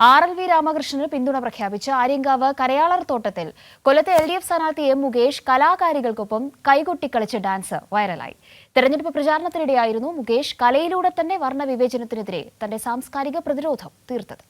R L V Ramakrishnan പിന്തുണ പ്രഖ്യാപിച്ച് ആര്യങ്കാവ് കരയാളർ തോട്ടത്തിൽ കൊല്ലത്തെ എൽ ഡി എഫ് സ്ഥാനാർത്ഥി എം മുകേഷ് കലാകാരികൾക്കൊപ്പം കൈകൊട്ടി കളിച്ച ഡാൻസ് വൈറലായി. തെരഞ്ഞെടുപ്പ് പ്രചാരണത്തിനിടെയായിരുന്നു മുകേഷ് കലയിലൂടെ തന്നെ വർണവിവേചനത്തിനെതിരെ തന്റെ സാംസ്കാരിക പ്രതിരോധം തീർത്തത്.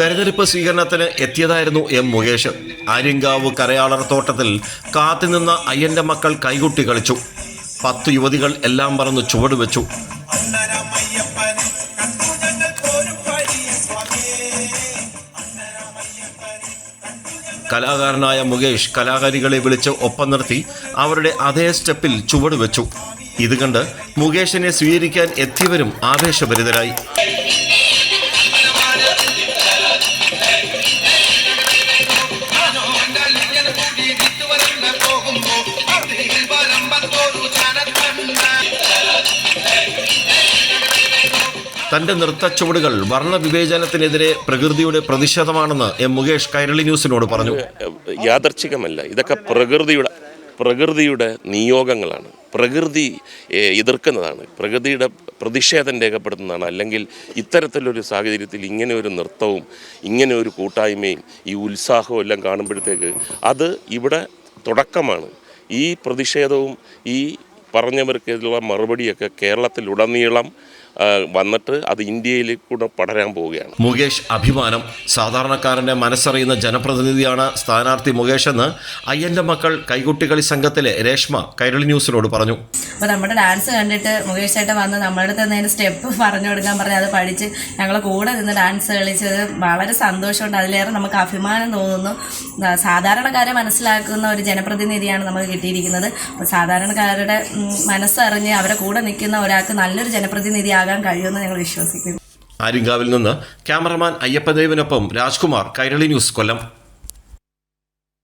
തെരഞ്ഞെടുപ്പ് സ്വീകരണത്തിന് എത്തിയതായിരുന്നു എം മുകേഷ്. ആര്യങ്കാവ് കരയാളർ തോട്ടത്തിൽ കാത്തുനിന്ന അയ്യന്റെ മക്കൾ കൈകൊട്ടി കളിച്ചു. പത്ത് യുവതികൾ എല്ലാം പറന്ന് ചുവട് വെച്ചു. കലാകാരനായ മുകേഷ് കലാകാരികളെ വിളിച്ച് ഒപ്പം നിർത്തി അവരുടെ അതേ സ്റ്റെപ്പിൽ ചുവട് വെച്ചു. ഇത് കണ്ട് മുകേഷിനെ സ്വീകരിക്കാൻ എത്തിയവരും ആവേശഭരിതരായി. തന്റെ നൃത്തച്ചുവടുകൾ വർണവിവേചനത്തിനെതിരെ പ്രകൃതിയുടെ പ്രതിഷേധമാണെന്ന് എം മുകേഷ് കൈരളി ന്യൂസിനോട് പറഞ്ഞു. യാദർച്ഛികമല്ല. ഇതൊക്കെ പ്രകൃതിയുടെ പ്രകൃതിയുടെ നിയോഗങ്ങളാണ്. പ്രകൃതി എതിർക്കുന്നതാണ്. പ്രകൃതിയുടെ പ്രതിഷേധം രേഖപ്പെടുത്തുന്നതാണ്. അല്ലെങ്കിൽ ഇത്തരത്തിലൊരു സാഹചര്യത്തിൽ ഇങ്ങനെ ഒരു നൃത്തവും ഇങ്ങനെ ഒരു കൂട്ടായ്മയും ഈ ഉത്സാഹവും എല്ലാം കാണുമ്പോഴത്തേക്ക് അത് ഇവിടെ തുടക്കമാണ്. ഈ പ്രതിഷേധവും ഈ പറഞ്ഞവർക്കെതിരുള്ള മറുപടിയൊക്കെ കേരളത്തിലുടനീളം വന്നിട്ട് അത് ഇന്ത്യയിൽ കൂടെ പടരാൻ പോവുകയാണ്. മുകേഷ് അഭിമാനം. സാധാരണക്കാരന്റെ മനസ്സറിയുന്ന ജനപ്രതിനിധിയാണ് സ്ഥാനാർത്ഥി മുകേഷ് എന്ന് അയ്യന്റെ മക്കൾ കൈകുട്ടികളി സംഘത്തിലെ രേഷ്മ കൈരളി ന്യൂസിനോട് പറഞ്ഞു. അപ്പോൾ നമ്മുടെ ഡാൻസ് കണ്ടിട്ട് മുകേഷ് ചേട്ടൻ വന്ന് നമ്മുടെ അടുത്ത് നിന്ന് സ്റ്റെപ്പ് പറഞ്ഞു കൊടുക്കാൻ പറഞ്ഞ് അത് പഠിച്ച് ഞങ്ങൾ കൂടെ നിന്ന് ഡാൻസ് കളിച്ചത് വളരെ സന്തോഷമുണ്ട്. അതിലേറെ നമുക്ക് അഭിമാനം തോന്നുന്നു. സാധാരണക്കാരെ മനസ്സിലാക്കുന്ന ഒരു ജനപ്രതിനിധിയാണ് നമുക്ക് കിട്ടിയിരിക്കുന്നത്. അപ്പോൾ സാധാരണക്കാരുടെ മനസ്സറിഞ്ഞ് അവരെ കൂടെ നിൽക്കുന്ന ഒരാൾക്ക് നല്ലൊരു ജനപ്രതിനിധിയാകാൻ കഴിയുമെന്ന് ഞങ്ങൾ വിശ്വസിക്കുന്നു. ആര്യങ്കാവിൽ നിന്ന് ക്യാമറമാൻ അയ്യപ്പദേവിനൊപ്പം രാജ്കുമാർ കൈരളി ന്യൂസ് കൊല്ലം.